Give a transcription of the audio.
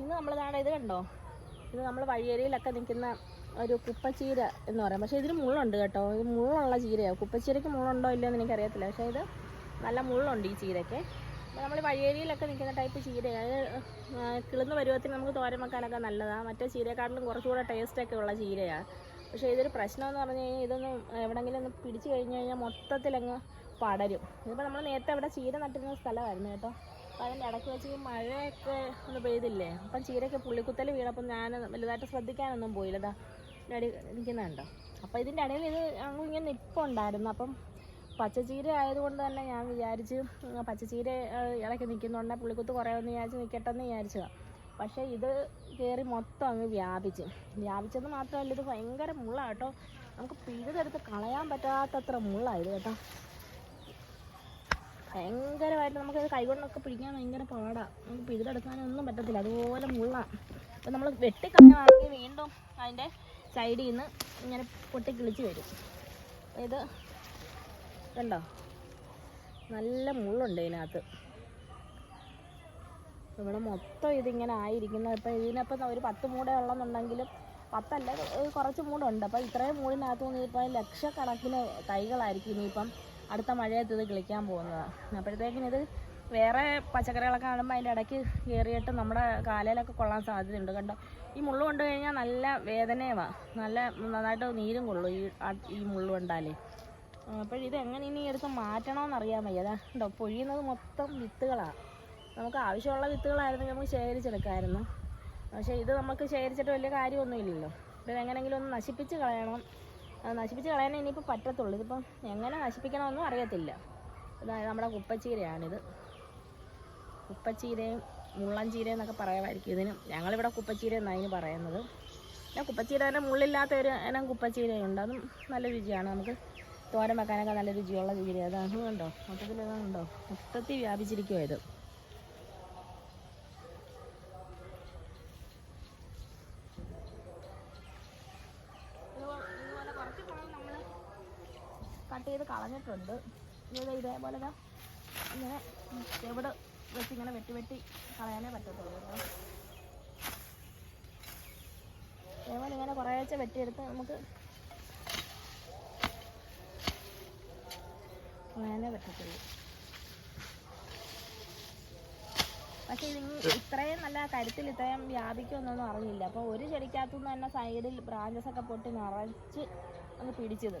ഇന്ന് നമ്മൾ ഇത് കണ്ടോ? ഇത് നമ്മൾ വഴിയരിയിലൊക്കെ നിൽക്കുന്ന ഒരു കുപ്പച്ചീര എന്ന് പറയും. പക്ഷേ ഇതിന് മുള്ളുണ്ട് കേട്ടോ. ഇത് മുള്ളുള്ള ചീരയാണ് കുപ്പച്ചീരയ്ക്ക് മുള്ളുണ്ടോ ഇല്ലയോ എന്ന് എനിക്കറിയത്തില്ല പക്ഷേ ഇത് നല്ല മുള്ളുണ്ട് ഈ ചീരയ്ക്ക്. അപ്പോൾ നമ്മൾ വഴിയരിയിലൊക്കെ നിൽക്കുന്ന ടൈപ്പ് ചീരയാണ് അത് കിളുന്ന പരുവത്തിന് നമുക്ക് തോരൻ വെക്കാനൊക്കെ നല്ലതാണ് മറ്റേ ചീരയെക്കാട്ടിലും കുറച്ചുകൂടെ ടേസ്റ്റൊക്കെ ഉള്ള ചീരയാണ് പക്ഷേ ഇതൊരു പ്രശ്നം എന്ന് പറഞ്ഞു കഴിഞ്ഞാൽ ഇതൊന്നും എവിടെയെങ്കിലും ഒന്ന് പിടിച്ചു കഴിഞ്ഞ് കഴിഞ്ഞാൽ മൊത്തത്തിലങ്ങ് പടരും. ഇതിപ്പോൾ നമ്മൾ നേരത്തെ അവിടെ ചീര നട്ടിരുന്ന സ്ഥലമായിരുന്നു കേട്ടോ. അപ്പോൾ അതിന്റെ ഇടയ്ക്ക് വെച്ച് ഈ മഴയൊക്കെ ഒന്ന് പെയ്തില്ലേ? അപ്പം ചീരയ്ക്ക് പുള്ളിക്കുത്തൽ വീണപ്പം ഞാൻ വലുതായിട്ട് ശ്രദ്ധിക്കാനൊന്നും പോയില്ല. ഇതാ അടി നിൽക്കുന്നുണ്ടോ അപ്പം ഇതിന്റെ ഇടയിൽ ഇത് അങ്ങ് ഇങ്ങനെ നിൽപ്പുണ്ടായിരുന്നു അപ്പം പച്ചച്ചീര ആയതുകൊണ്ട് തന്നെ ഞാൻ വിചാരിച്ച് പച്ച പച്ചച്ചീര ഇടയ്ക്ക് നിൽക്കുന്നുണ്ടെ. പുള്ളിക്കുത്ത് ഒന്ന് വിചാരിച്ച് നിൽക്കട്ടെ എന്ന് വിചാരിച്ചതാണ് പക്ഷേ ഇത് കയറി മൊത്തം അങ്ങ് വ്യാപിച്ച്. വ്യാപിച്ചത് മാത്രമല്ല ഇത് ഭയങ്കര മുള്ളാണ് കേട്ടോ നമുക്ക് പിഴുതെടുത്ത് കളയാൻ പറ്റാത്തത്ര മുള്ളാണ് ഇത് കേട്ടോ. ഭയങ്കരമായിട്ട് നമുക്കത് കൈകൊണ്ടൊക്കെ പിടിക്കാൻ ഭയങ്കര പാടാണ് നമുക്ക് പിഴുതെടുക്കാനൊന്നും പറ്റത്തില്ല. അതുപോലെ മുള്ള. അപ്പം നമ്മൾ വെട്ടിക്കളയാണെങ്കിൽ വീണ്ടും അതിന്റെ സൈഡിൽ നിന്ന് ഇങ്ങനെ പൊട്ടി കിളിച്ച് വരും. ഇത് കണ്ടോ? നല്ല മുള്ളുണ്ട് ഇതിനകത്ത്. ഇവിടെ മൊത്തം ഇതിങ്ങനെ ആയിരിക്കുന്നത് ഇപ്പം ഇതിനപ്പം ഒരു പത്ത് മൂടേ ഉള്ളെന്നുണ്ടെങ്കിലും പത്തല്ല കുറച്ച് മൂടുണ്ട്. അപ്പം ഇത്രയും മൂടിനകത്ത് നിന്ന് ഇപ്പം ലക്ഷക്കണക്കിന് തൈകളായിരിക്കും ഇനിയിപ്പം അടുത്ത മഴയത്ത് ഇത് കിളിക്കാൻ പോകുന്നതാണ് അപ്പോഴത്തേക്കിന് ഇത് വേറെ പച്ചക്കറികളൊക്കെ കാണുമ്പോൾ അതിന്റെ ഇടയ്ക്ക് കയറിയിട്ട് നമ്മുടെ കാലയിലൊക്കെ കൊള്ളാൻ സാധ്യതയുണ്ട്. കണ്ടോ? ഈ മുള്ളു കൊണ്ട് കഴിഞ്ഞാൽ നല്ല വേദനയുമാണ് നല്ല നന്നായിട്ട് നീരും കൊള്ളും ഈ ഈ മുള്ളു കൊണ്ടാലേ. അപ്പോൾ ഇത് എങ്ങനെ ഇനി എടുത്ത് മാറ്റണമെന്ന് അറിയാൻ വയ്യ. അതാ ഉണ്ടോ പൊഴിയുന്നത് മൊത്തം വിത്തുകളാണ് നമുക്ക് ആവശ്യമുള്ള വിത്തുകളായിരുന്നെങ്കിൽ നമുക്ക് ശേഖരിച്ചെടുക്കാമായിരുന്നു പക്ഷേ ഇത് നമുക്ക് ശേഖരിച്ചിട്ട് വലിയ കാര്യമൊന്നുമില്ലല്ലോ. ഇത് എങ്ങനെയെങ്കിലും ഒന്ന് നശിപ്പിച്ച് കളയണം. നശിപ്പിച്ച് കളയാൻ ഇനിയിപ്പോൾ പറ്റത്തുള്ളൂ. ഇതിപ്പം എങ്ങനെ നശിപ്പിക്കണമെന്നും അറിയത്തില്ല. നമ്മുടെ കുപ്പച്ചീരയാണിത്. കുപ്പച്ചീരയും മുള്ളൻചീര എന്നൊക്കെ പറയുമായിരിക്കും ഇതിന്. ഞങ്ങളിവിടെ കുപ്പച്ചീര എന്നാണ് ഇതിന് പറയുന്നത്. പിന്നെ കുപ്പച്ചീരേന്റെ മുള്ളില്ലാത്ത ഒരു ഇനം കുപ്പച്ചീരയുണ്ട്. അതും നല്ല രുചിയാണ്. നമുക്ക് തോരൻ വെക്കാനൊക്കെ നല്ല രുചിയുള്ള ചീര അതാണ് കണ്ടോ മൊത്തത്തിൽ ഇതുണ്ടോ മൊത്തത്തിൽ വ്യാപിച്ചിരിക്കുമോ ഇത് ഇതുപോ- ഇതുപോലെ കുറച്ച് ഭാഗം നമ്മൾ കട്ട് ചെയ്ത് കളഞ്ഞിട്ടുണ്ട്. ഇത് ഇതേപോലെ ഇങ്ങനെ എവിടെ വെച്ച് ഇങ്ങനെ വെട്ടി വെട്ടി കളയാനേ പറ്റത്തുള്ളൂ അതേപോലെ ഇങ്ങനെ കുറേശ്ശെ വെട്ടിയെടുത്ത് നമുക്ക് കളയാനേ പറ്റത്തുള്ളൂ. പക്ഷെ ഇത് ഇത്രയും നല്ല കരുത്തിൽ ഇത്രയും വ്യാപിക്കുമെന്നൊന്നും അറിഞ്ഞില്ല. അപ്പോൾ ഒരു ചെടിക്കകത്തുനിന്ന് തന്നെ സൈഡിൽ ബ്രാഞ്ചസ് ഒക്കെ പൊട്ടി നിറച്ച് അങ്ങ് പിടിച്ചത്.